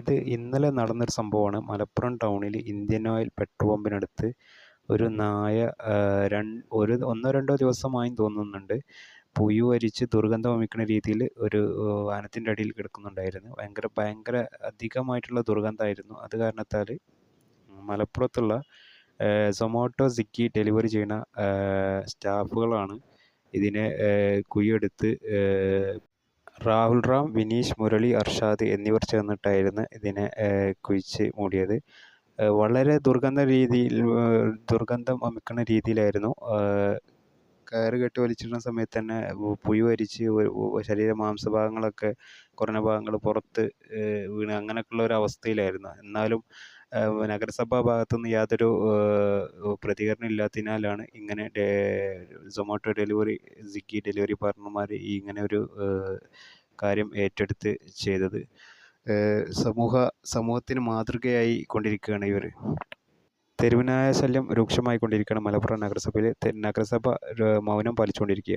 ഇത് ഇന്നലെ നടന്നൊരു സംഭവമാണ്. മലപ്പുറം ടൗണിൽ ഇന്ത്യൻ ഓയിൽ പെട്രോൾ പമ്പിനടുത്ത് ഒരു നായ ഒരു ഒന്നോ രണ്ടോ ദിവസമായി തോന്നുന്നുണ്ട്. പുയു അരിച്ച് ദുർഗന്ധം വമിക്കുന്ന രീതിയിൽ ഒരു വാനത്തിന്റെ അടിയിൽ കിടക്കുന്നുണ്ടായിരുന്നു. ഭയങ്കര ഭയങ്കര അധികമായിട്ടുള്ള ദുർഗന്ധമായിരുന്നു അത് കാരണത്താൽ മലപ്പുറത്തുള്ള സൊമാറ്റോ സിക്കി ഡെലിവറി ചെയ്യുന്ന സ്റ്റാഫുകളാണ് ഇതിനെ കുഴിയെടുത്ത് രാഹുൽ റാം വിനീഷ് മുരളി അർഷാദ് എന്നിവർ ചേർന്നിട്ടായിരുന്നു ഇതിനെ കുഴിച്ച് മൂടിയത്. വളരെ ദുർഗന്ധ രീതിയിൽ ദുർഗന്ധം അമിക്കുന്ന രീതിയിലായിരുന്നു. കയറ് കെട്ടി വലിച്ചിടുന്ന സമയത്ത് തന്നെ പുഴു അരിച്ച് ശരീര മാംസഭാഗങ്ങളൊക്കെ കുറഞ്ഞ ഭാഗങ്ങൾ പുറത്ത് വീണ് അങ്ങനെയൊക്കെയുള്ള ഒരു അവസ്ഥയിലായിരുന്നു. എന്നാലും നഗരസഭാ ഭാഗത്തുനിന്ന് യാതൊരു പ്രതികരണം ഇല്ലാത്തതിനാലാണ് ഇങ്ങനെ സൊമാറ്റോ ഡെലിവറി സ്വിഗ്ഗി ഡെലിവറി പാർട്ണർമാർ ഈ ഇങ്ങനെ ഒരു കാര്യം ഏറ്റെടുത്ത് ചെയ്തത്. സമൂഹ സമൂഹത്തിന് മാതൃകയായി കൊണ്ടിരിക്കുകയാണ് ഇവർ തെരുവുനായ ശല്യം രൂക്ഷമായി കൊണ്ടിരിക്കുകയാണ് മലപ്പുറം നഗരസഭയിൽ നഗരസഭ മൗനം പാലിച്ചുകൊണ്ടിരിക്കുക